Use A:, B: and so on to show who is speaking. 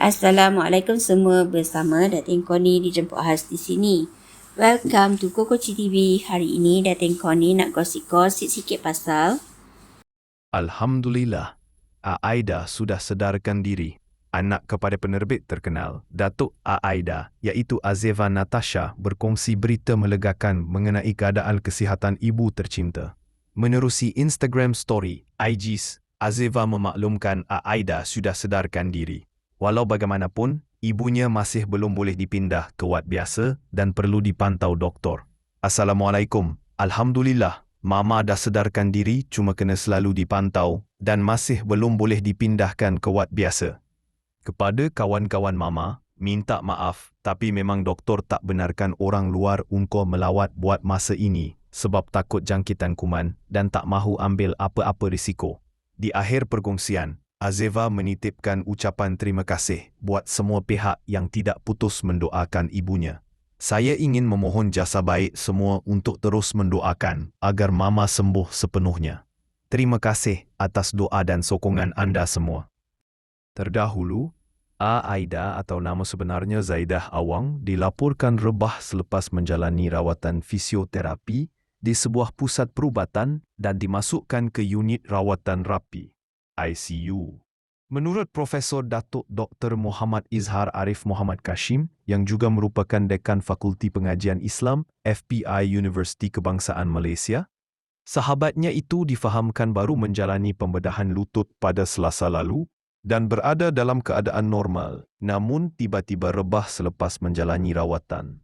A: Assalamualaikum semua bersama Datin Koni dijemput khas di sini. Welcome to Koko TV. Hari ini Datin Koni nak gosip-gosip sikit pasal
B: Alhamdulillah, Aida sudah sedarkan diri. Anak kepada penerbit terkenal, Datuk Aida iaitu Azeva Natasha berkongsi berita melegakan mengenai keadaan kesihatan ibu tercinta. Menerusi Instagram story, IGs, Azeva memaklumkan Aida sudah sedarkan diri. Walau bagaimanapun, ibunya masih belum boleh dipindah ke wad biasa dan perlu dipantau doktor. Assalamualaikum. Alhamdulillah, Mama dah sedarkan diri cuma kena selalu dipantau dan masih belum boleh dipindahkan ke wad biasa. Kepada kawan-kawan Mama, minta maaf tapi memang doktor tak benarkan orang luar ungkau melawat buat masa ini sebab takut jangkitan kuman dan tak mahu ambil apa-apa risiko. Di akhir perkongsian, Azeva menitipkan ucapan terima kasih buat semua pihak yang tidak putus mendoakan ibunya. Saya ingin memohon jasa baik semua untuk terus mendoakan agar mama sembuh sepenuhnya. Terima kasih atas doa dan sokongan anda semua. Terdahulu, A. Aida atau nama sebenarnya Zaidah Awang dilaporkan rebah selepas menjalani rawatan fisioterapi di sebuah pusat perubatan dan dimasukkan ke unit rawatan rapi ICU. Menurut Profesor Datuk Dr. Muhammad Izhar Arif Muhammad Kashim yang juga merupakan Dekan Fakulti Pengajian Islam FPI Universiti Kebangsaan Malaysia, sahabatnya itu difahamkan baru menjalani pembedahan lutut pada selasa lalu dan berada dalam keadaan normal namun tiba-tiba rebah selepas menjalani rawatan.